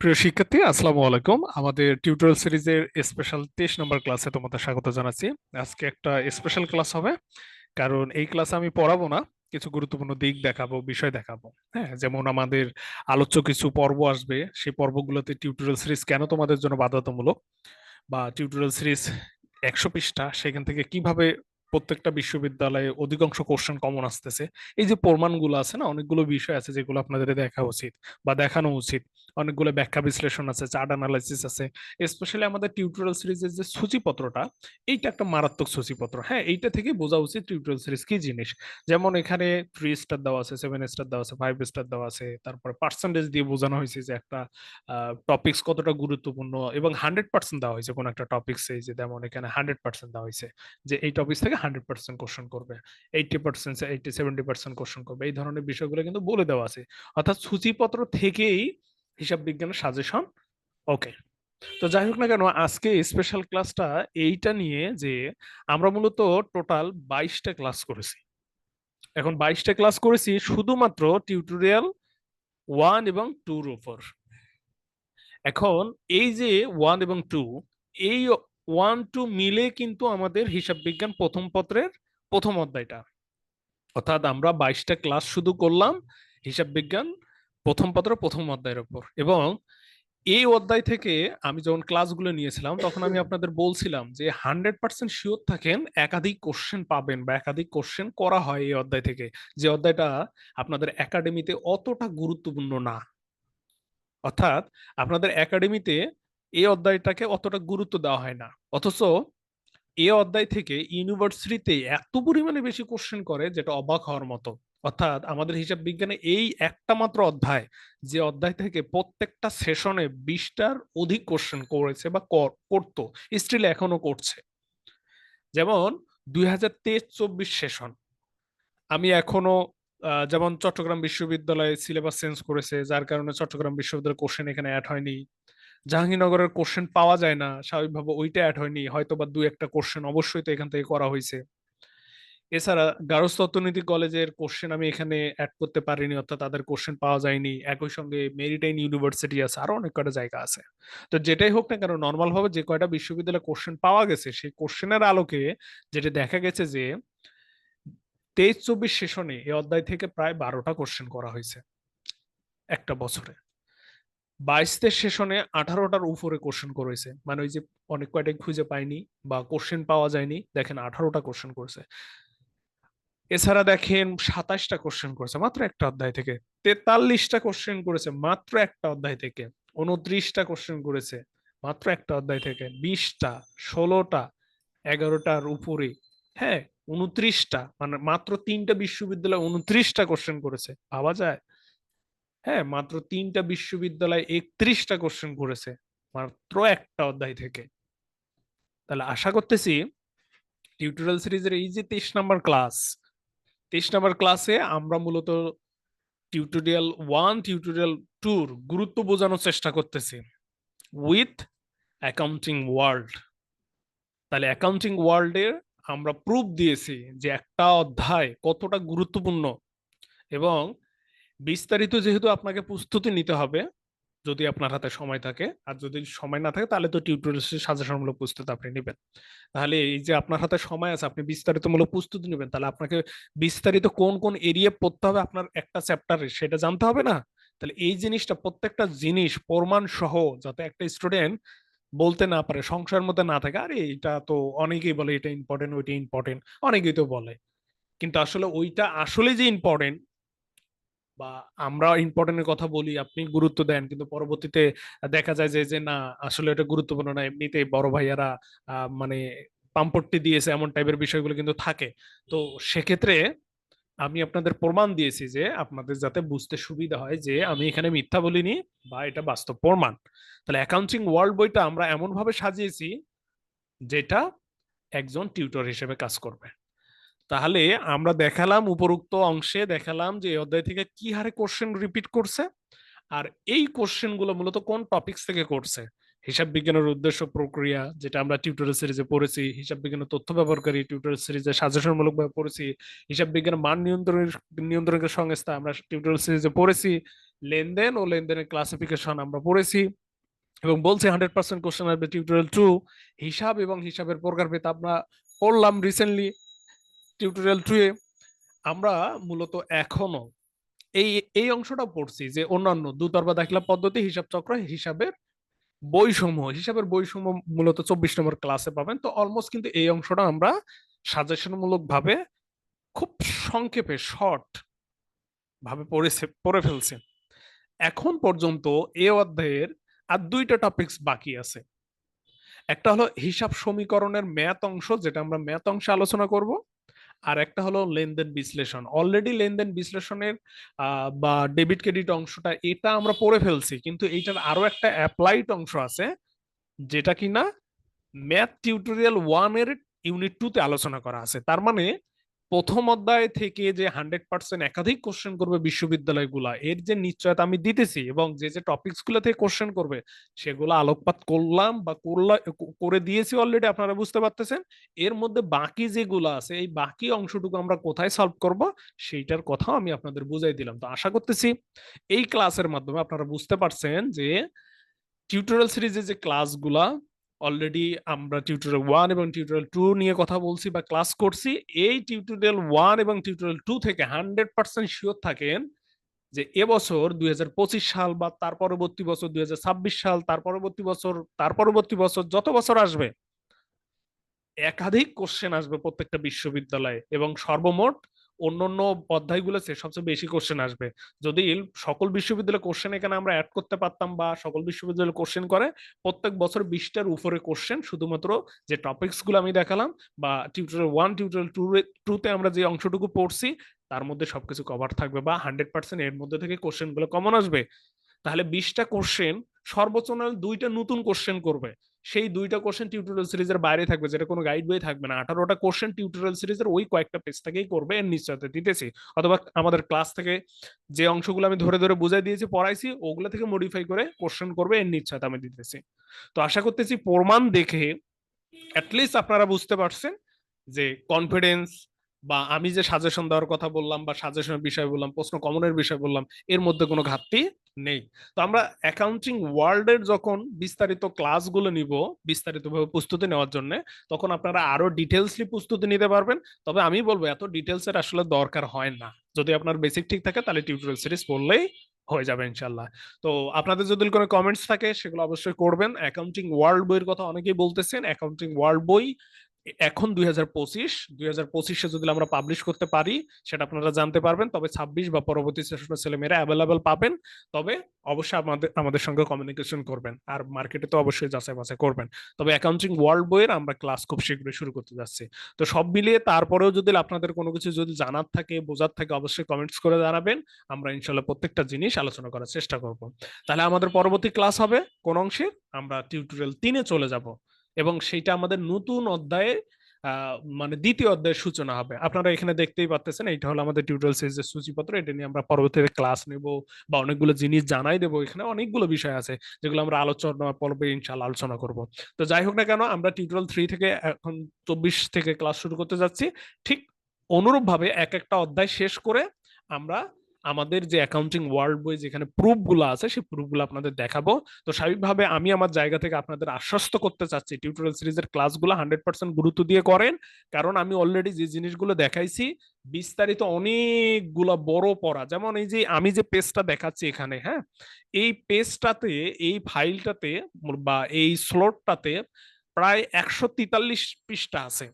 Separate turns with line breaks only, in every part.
প্রিয় শিক্ষার্থী, আসসালামু আলাইকুম। আমাদের টিউটোরিয়াল সিরিজের স্পেশাল তেইশ নম্বর ক্লাসে তোমাদের স্বাগত জানাচ্ছি। আজকে একটা স্পেশাল ক্লাস হবে, কারণ এই ক্লাসে আমি পড়াবো না, কিছু গুরুত্বপূর্ণ দিক দেখাবো, বিষয় দেখাবো। হ্যাঁ যেমন আমাদের আলোচ্য কিছু পর্ব আসবে, সেই পর্বগুলোতে টিউটোরিয়াল সিরিজ কেন তোমাদের জন্য বাধ্যতামূলক বা টিউটোরিয়াল সিরিজ একশো পৃষ্ঠা, সেখান থেকে কীভাবে প্রত্যেকটা বিশ্ববিদ্যালয়ে অধিকাংশ কোশ্চেন কমন আসতেছে। এই যে প্রমাণগুলো আছে না, অনেকগুলো বিষয় আছে যেগুলো আপনাদের দেখা উচিত বা দেখানো উচিত। অনেকগুলো ব্যাখ্যা বিশ্লেষণ আছে চার্ট অ্যানালাইসিস আছে। স্পেশালি আমাদের টিউটোরিয়াল সিরিজের যে সূচিপত্রটা, এইটা একটা মারাত্মক সূচিপত্র। হ্যাঁ এইটা থেকে বোঝা উচিত টিউটোরিয়াল সিরিজ কি জিনিস। যেমন এখানে থ্রি স্টার দেওয়া আছে সেভেন স্টার দেওয়া আছে ফাইভ স্টার দেওয়া আছে, তারপরে পার্সেন্টেজ দিয়ে বোঝানো হয়েছে যে একটা টপিক্স কতটা গুরুত্বপূর্ণ এবং হান্ড্রেড পার্সেন্ট দেওয়া হয়েছে কোন একটা টপিক্সে যে যেমন এখানে হান্ড্রেড পার্সেন্ট দেওয়া হয়েছে। যে এই টপিক্স থেকে হান্ড্রেড পার্সেন্ট কোশ্চেন করবে eighty percent eighty seventy percent question করবে, এই ধরনের বিষয়গুলো কিন্তু বলে দেওয়া আছে। অর্থাৎ সূচিপত্র থেকেই হিসাব বিজ্ঞানের সাজেশন ওকে তো যাই হোক না কেন, আজকে স্পেশাল ক্লাসটা এইটা নিয়ে যে আমরা মূলত টোটাল বাইশটা ক্লাস করেছি। এখন বাইশটা ক্লাস করেছি শুধুমাত্র টিউটোরিয়াল ওয়ান এবং টুর উপর। এখন এই যে ওয়ান এবং টু এই ওয়ান টু মিলে কিন্তু আমাদের হিসাব বিজ্ঞান প্রথম পত্রের প্রথম অধ্যায়টা। অর্থাৎ আমরা বাইশটা ক্লাস শুধু করলাম হিসাব বিজ্ঞান প্রথম পত্র, প্রথম অধ্যায়ের উপর। এবং এই অধ্যায় থেকে আমি যখন ক্লাসগুলো নিয়েছিলাম, তখন আমি আপনাদের বলছিলাম যে হান্ড্রেড পার্সেন্ট শিওর থাকেন একাধিক কোশ্চেন পাবেন বা একাধিক কোশ্চেন করা হয় এই অধ্যায় থেকে। যে অধ্যায়টা আপনাদের একাডেমিতে অতটা গুরুত্বপূর্ণ না। অর্থাৎ আপনাদের একাডেমিতে এই অধ্যায়টাকে অতটা গুরুত্ব দেওয়া হয় না। অথচ এ অধ্যায় থেকে ইউনিভার্সিটিতে এত পরিমাণে বেশি কোশ্চেন করে যেটা অবাক হওয়ার মতো। অর্থাৎ আমাদের হিসাব বিজ্ঞানে এই একটা মাত্র অধ্যায়, যে অধ্যায় থেকে প্রত্যেকটা সেশনে বিশটার অধিক কোশ্চেন করেছে বা করতো স্টিল এখনও করছে। যেমন দুই হাজার তেইশ চব্বিশ সেশন আমি এখনও যেমন চট্টগ্রাম বিশ্ববিদ্যালয়ে সিলেবাস চেঞ্জ করেছে, যার কারণে চট্টগ্রাম বিশ্ববিদ্যালয়ের কোশ্চেন এখানে অ্যাড হয়নি। জাহাঙ্গীরনগরের কোশ্চেন পাওয়া যায় না। স্বাভাবিকভাবে ওইটা অ্যাড হয়নি। হয়তো বা দু একটা কোশ্চেন অবশ্যই তো এখান থেকে করা হয়েছে। এছাড়া গার্হস্থ অর্থনীতি কলেজের কোশ্চেন আমি এখানে অ্যাড করতে পারিনি, অর্থাৎ তাদের কোশ্চেন পাওয়া যায়নি। একই সঙ্গে মেরিটাইন ইউনিভার্সিটি আছে, আরও অনেক কয়টা জায়গা আছে। তো যেটাই হোক না কেন নর্মাল ভাবে যে কয়টা বিশ্ববিদ্যালয়ে কোশ্চেন পাওয়া গেছে, সেই কোশ্চেনের আলোকে যেটা দেখা গেছে যে, তেইশ চব্বিশ সেশনে এই অধ্যায় থেকে প্রায় বারোটা কোশ্চেন করা হয়েছে একটা বছরে। বাইশদের সেশনে আঠারোটার উপরে কোশ্চেন করেছে। মানে ওই যে অনেক কয়টাই খুঁজে পায়নি বা কোশ্চেন পাওয়া যায়নি, দেখেন আঠারোটা কোশ্চেন করেছে। এছাড়া দেখেন সাতাশটা কোশ্চেন করেছে, মাত্র একটা অধ্যায় থেকে। তেতাল্লিশটা কোশ্চেন করেছে, মাত্র একটা অধ্যায় থেকে। উনত্রিশটা কোশ্চেন করেছে, মাত্র একটা অধ্যায় থেকে। বিশটা, ষোলোটা, এগারোটার উপরে। হ্যাঁ উনত্রিশটা মানে মাত্র তিনটা বিশ্ববিদ্যালয় উনত্রিশটা কোশ্চেন করেছে। ভাবা যায়? হ্যাঁ মাত্র তিনটা বিশ্ববিদ্যালয় একত্রিশটা কোশ্চেন করেছে, মাত্র একটা অধ্যায় থেকে। তাহলে আশা করতেছি টিউটোরিয়াল সিরিজের এই যে তেইশ নাম্বার ক্লাস তেইশ নাম্বার ক্লাসে আমরা মূলত টিউটোরিয়াল ওয়ান টিউটোরিয়াল টুর গুরুত্ব বোঝানোর চেষ্টা করতেছি উইথ অ্যাকাউন্টিং ওয়ার্ল্ড তাহলে অ্যাকাউন্টিং ওয়ার্ল্ডের আমরা প্রুফ দিয়েছি যে একটা অধ্যায় কতটা গুরুত্বপূর্ণ এবং বিস্তারিত যেহেতু আপনাকে প্রস্তুতি নিতে হবে, যদি আপনার হাতে সময় থাকে, আর যদি সময় না থাকে, তাহলে তো টিউটোরিয়াল সাজেশনমূলক প্রস্তুতি আপনি নেবেন। তাহলে এই যে আপনার হাতে সময় আছে, আপনি বিস্তারিতমূলক প্রস্তুতি নেবেন, তাহলে আপনাকে বিস্তারিত কোন কোন এরিয়া পড়তে হবে আপনার একটা চ্যাপ্টারে সেটা জানতে হবে না? তাহলে এই জিনিসটা প্রত্যেকটা জিনিস, প্রমাণ সহ, যাতে একটা স্টুডেন্ট বলতে না পারে সংসারের মধ্যে না থাকে, আরে এটা তো অনেকেই বলে, এটা ইম্পর্টেন্ট ওইটা ইম্পর্টেন্ট অনেকেই তো বলে। কিন্তু আসলে ওইটা আসলে যে ইম্পর্টেন্ট বা আমরা ইম্পর্টেন্টের কথা বলি, আপনি গুরুত্ব দেন। কিন্তু পরবর্তীতে দেখা যায় যে যে, না, আসলে এটা গুরুত্বপূর্ণ না। এমনিতে বড় ভাইয়ারা মানে পাম্পট্টি দিয়েছে এমন টাইপের বিষয়গুলো কিন্তু থাকে। তো সেক্ষেত্রে আমি আপনাদের প্রমাণ দিয়েছি যে, আপনাদের যাতে বুঝতে সুবিধা হয় যে, আমি এখানে মিথ্যা বলিনি বা এটা বাস্তব প্রমাণ। তাহলে অ্যাকাউন্টিং ওয়ার্ল্ড বইটা আমরা এমন ভাবে সাজিয়েছি যেটা একজন টিউটর হিসেবে কাজ করবে। তাহলে আমরা দেখালাম উপরোক্ত অংশে দেখালাম যে এই অধ্যায় থেকে কি হারে কোশ্চেন রিপিট করছে, আর এই কোশ্চেনগুলো মূলত কোন টপিকস থেকে করছে? হিসাব বিজ্ঞানের উদ্দেশ্য প্রক্রিয়া, যেটা আমরা টিউটোরিয়াল সিরিজে পড়েছি, হিসাব বিজ্ঞানের তথ্য ব্যবহারকারী টিউটোরিয়াল সিরিজে সাজেশনমূলক ভাবে পড়েছি, হিসাব বিজ্ঞানের মান নিয়ন্ত্রণের নিয়ন্ত্রণের সংস্থা আমরা টিউটোরিয়াল সিরিজে পড়েছি, লেনদেন ও লেনদেনের ক্লাসিফিকেশন আমরা পড়েছি, এবং বলছি হান্ড্রেড পার্সেন্ট কোশ্চেন আসবে টিউটোরিয়াল টু হিসাব এবং হিসাবের প্রকারভেদ আমরা পড়লাম রিসেন্টলি টিউটোরিয়াল টু এ আমরা মূলত এখনও এই এই অংশটা পড়ছি যে অন্যান্য দুতরবা দাখিলা পদ্ধতি, হিসাব চক্র, হিসাবের বইসমূহ হিসাবের বইসমূহ মূলত চব্বিশ নম্বর ক্লাসে পাবেন। তো অলমোস্ট কিন্তু এই অংশটা আমরা সাজেশনমূলক ভাবে খুব সংক্ষেপে শর্ট ভাবে পড়েছে, পড়ে ফেলছি। এখন পর্যন্ত এ অধ্যায়ের আর দুইটা টপিকস বাকি আছে। একটা হলো হিসাব সমীকরণের ম্যাথ অংশ, যেটা আমরা ম্যাথ অংশে আলোচনা করব। আর একটা হলো লেনদেন বিশ্লেষণ। অলরেডি লেনদেন বিশ্লেষণের বা ডেবিট ক্রেডিট অংশটা এটা আমরা পড়ে ফেলছি, কিন্তু এইটার আরও একটা অ্যাপ্লাইড অংশ আছে, যেটা কিনা ম্যাথ টিউটোরিয়াল ওয়ানের ইউনিট টু তে আলোচনা করা আছে। তার মানে প্রথম অধ্যায় থেকে যে হান্ড্রেড পার্সেন্ট একাধিক কোশ্চেন করবে বিশ্ববিদ্যালয়গুলা, এর যে নিশ্চয়তা আমি দিতেছি এবং যে যে টপিকসগুলো থেকে কোশ্চেন করবে, সেগুলো আলোকপাত করলাম বা করে দিয়েছি অলরেডি আপনারা বুঝতে পারতেছেন? এর মধ্যে বাকি যেগুলো আছে, এই বাকি অংশটুকু আমরা কোথায় সলভ করব? সেইটার কথাও আমি আপনাদের বুঝাই দিলাম। তো আশা করতেছি এই ক্লাসের মাধ্যমে আপনারা বুঝতে পারছেন যে টিউটোরিয়াল সিরিজের যে ক্লাসগুলা অলরেডি আমরা টিউটোরিয়াল ওয়ান এবং টিউটোরিয়াল টু নিয়ে কথা বলছি বা ক্লাস করছি, এই টিউটোরিয়াল ওয়ান এবং টিউটোরিয়াল টু থেকে হান্ড্রেড পার্সেন্ট শিওর থাকেন যে এবছর দুই হাজার পঁচিশ সাল বা তার পরবর্তী বছর দুই হাজার ছাব্বিশ সাল, তার পরবর্তী বছর, তার পরবর্তী বছর যত বছর আসবে, একাধিক কোশ্চেন আসবে প্রত্যেকটা বিশ্ববিদ্যালয়ে এবং সর্বমোট অন্যান্য অধ্যায়গুলোতে সবচেয়ে বেশি কোশ্চেন আসবে। যদি সকল বিশ্ববিদ্যালয় কোশ্চেন এখানে আমরা অ্যাড করতে পারতাম বা সকল বিশ্ববিদ্যালয় কোশ্চেন করে, প্রত্যেক বছর বিশটার উপরে কোশ্চেন শুধুমাত্র যে টপিকসগুলো আমি দেখালাম বা টিউটোরিয়াল ওয়ান টিউটোরিয়াল টু টুতে আমরা যে অংশটুকু পড়ছি, তার মধ্যে সবকিছু কভার থাকবে বা হান্ড্রেড পার্সেন্ট এর মধ্যে থেকে কোশ্চেনগুলো কমন আসবে। তাহলে বিশটা কোশ্চেন সর্বোচ্চ দুইটা নতুন কোশ্চেন করবে। সেই দুইটা কোশ্চেন টিউটোরিয়াল সিরিজের বাইরে থাকবে, যেটা কোনো গাইড বই থাকবে না। আঠারোটা কোশ্চেন টিউটোরিয়াল সিরিজের ওই কয়েকটা পেজ থেকেই করবে, এর নিশ্চয়তা দিতেছি। অথবা আমাদের ক্লাস থেকে যে অংশগুলো আমি ধরে ধরে বুঝাই দিয়েছি, পড়াইছি, ওগুলো থেকে মডিফাই করে কোশ্চেন করবে, এর নিশ্চয়তা আমি দিতেছি। তো আশা করতেছি প্রমাণ দেখে অ্যাটলিস্ট আপনারা বুঝতে পারছেন যে কনফিডেন্স বা আমি যে সাজেশন দেওয়ার কথা বললাম বা সাজেশনের বিষয় বললাম, প্রশ্ন কমনের বিষয় বললাম, এর মধ্যে কোনো ঘাটতি নেই। তো আমরা অ্যাকাউন্টিং ওয়ার্ল্ডের যখন বিস্তারিত ক্লাসগুলো নিব, বিস্তারিতভাবে প্রস্তুতি নেওয়ার জন্য, তখন আপনারা আরও ডিটেলসলি প্রস্তুতি নিতে পারবেন। তবে আমি বলব, এত ডিটেলস এর আসলে দরকার হয় না। যদি আপনার বেসিক ঠিক থাকে, তাহলে টিউটোরিয়াল সিরিজ পড়লেই হয়ে যাবে ইনশাল্লাহ তো আপনাদের যদি কোনো কমেন্টস থাকে, সেগুলো অবশ্যই করবেন। অ্যাকাউন্টিং ওয়ার্ল্ড বইয়ের কথা অনেকেই বলতেছেন অ্যাকাউন্টিং ওয়ার্ল্ড বই এখন দুই হাজার পঁচিশ, দুই হাজার পঁচিশে যদি আমরা পাবলিশ করতে পারি, সেটা আপনারা জানতে পারবেন। তবে ছাব্বিশ বা পরবর্তী সেশনের ছেলেমেয়েরা অ্যাভেলেবেল পাবেন। তবে অবশ্যই আমাদের আমাদের সঙ্গে কমিউনিকেশন করবেন। আর মার্কেটে তো অবশ্যই যাচাই বাছাই করবেন। তবে অ্যাকাউন্টিং ওয়ার্ল্ড বইয়ের আমরা ক্লাস খুব শীঘ্রই শুরু করতে যাচ্ছি। তো সব মিলিয়ে তারপরেও যদি আপনাদের কোনো কিছু যদি জানার থাকে, বোঝার থাকে, অবশ্যই কমেন্টস করে জানাবেন। আমরা ইনশাল্লাহ প্রত্যেকটা জিনিস আলোচনা করার চেষ্টা করব। তাহলে আমাদের পরবর্তী ক্লাস হবে কোন অংশে? আমরা টিউটোরিয়াল তিনে চলে যাব। এবং সেইটা আমাদের নতুন অধ্যায়ে মানে দ্বিতীয় অধ্যায়ের সূচনা হবে। আপনারা এখানে দেখতেই পাচ্ছেন এটা হলো আমাদের টিউটোরিয়াল সিরিজের সূচিপত্র। এটা নিয়ে আমরা পরবর্তীতে ক্লাস নেব বা অনেকগুলো জিনিস জানাই দেবো এখানে। অনেকগুলো বিষয় আছে যেগুলো আমরা আলোচনা পর্বে ইনশাল্লাহ আলোচনা করব। তো যাই হোক না কেন, আমরা টিউটোরিয়াল থ্রি থেকে এখন চব্বিশ থেকে ক্লাস শুরু করতে যাচ্ছি। ঠিক অনুরূপ ভাবে এক একটা অধ্যায় শেষ করে আমরা আমাদের যে অ্যাকাউন্টিং ওয়ার্ল্ড বই যেখানে প্রুফগুলো আছে, সেই প্রুফগুলো আপনাদের দেখাবো। তো স্বাভাবিকভাবে আমি আমার জায়গা থেকে আপনাদের আশ্বস্ত করতে চাচ্ছি। টিউটোরিয়াল সিরিজের ক্লাসগুলো হান্ড্রেড পার্সেন্ট গুরুত্ব দিয়ে করেন। কারণ আমি অলরেডি যে জিনিসগুলো দেখাইছি, বিস্তারিত অনেকগুলো বড় পড়া। যেমন এই যে আমি যে পেজটা দেখাচ্ছি এখানে হ্যাঁ? এই পেজটাতে এই ফাইলটাতে বা এই স্লোটটাতে প্রায় একশো তেতাল্লিশ পৃষ্ঠা আছে।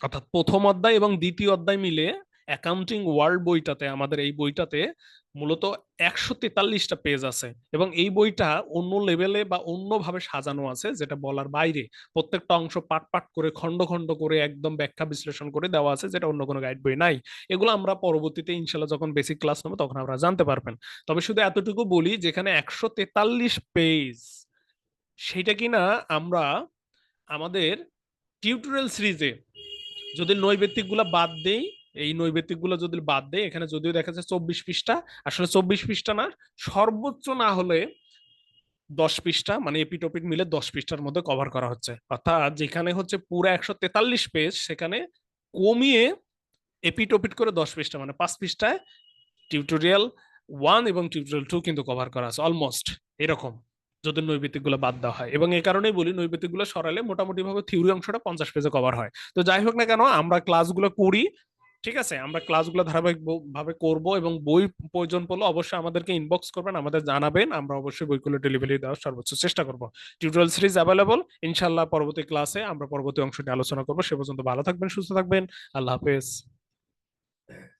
অর্থাৎ প্রথম অধ্যায় এবং দ্বিতীয় অধ্যায় মিলে অ্যাকাউন্টিং ওয়ার্ল্ড বইটাতে, আমাদের এই বইটাতে মূলত একশো তেতাল্লিশটা পেজ আছে এবং এই বইটা অন্য লেভেলে বা অন্যভাবে সাজানো আছে যেটা বলার বাইরে। প্রত্যেকটা অংশ পাট পাট করে খন্ড খন্ড করে, একদম ব্যাখ্যা বিশ্লেষণ করে দেওয়া আছে যেটা অন্য কোনো গাইড বই নাই। এগুলো আমরা পরবর্তীতে ইনশাল্লাহ যখন বেসিক ক্লাস নেব তখন আমরা জানতে পারবেন। তবে শুধু এতটুকু বলি যেখানে একশো তেতাল্লিশ পেজ সেটা কিনা আমরা আমাদের টিউটোরিয়াল সিরিজে যদি নৈবেত্তিকগুলা বাদ দেই এই নৈবেতিকগুলো যদি বাদ দেয় এখানে যদিও দেখা যায় চব্বিশ পৃষ্ঠা, আসলে চব্বিশ পৃষ্ঠা না, সর্বোচ্চ না হলে দশ পৃষ্ঠা মানে এপিটোপিক মিলে দশ পৃষ্ঠার মধ্যে কভার করা হচ্ছে। অর্থাৎ যেখানে হচ্ছে পুরো একশো তেতাল্লিশ পেজ সেখানে কমিয়ে এপিটোপিট করে দশ পৃষ্ঠা মানে পাঁচ পৃষ্ঠায় টিউটোরিয়াল ওয়ান এবং টিউটোরিয়াল টু কিন্তু কভার করা আছে অলমোস্ট এরকম, যদি নৈবেতিকগুলো বাদ দেওয়া হয়। এবং এই কারণেই বলি নৈবেতিকগুলো সরালে মোটামুটি ভাবে থিওরি অংশটা পঞ্চাশ পেজে কভার হয়। তো যাই হোক না কেন, আমরা ক্লাসগুলো করি ঠিক আছে, আমরা ক্লাসগুলো ধারাবাহিক ভাবে করব এবং বই প্রয়োজন পড়লে অবশ্যই আমাদেরকে ইনবক্স করবেন, আমাদের জানাবেন, আমরা অবশ্যই বইগুলো ডেলিভারি দেওয়ার সর্বোচ্চ চেষ্টা করব। টিউটোরিয়াল সিরিজ অ্যাভেলেবল ইনশাল্লাহ পরবর্তী ক্লাসে আমরা পরবর্তী অংশটি আলোচনা করব। সে পর্যন্ত ভালো থাকবেন, সুস্থ থাকবেন, আল্লাহ হাফেজ।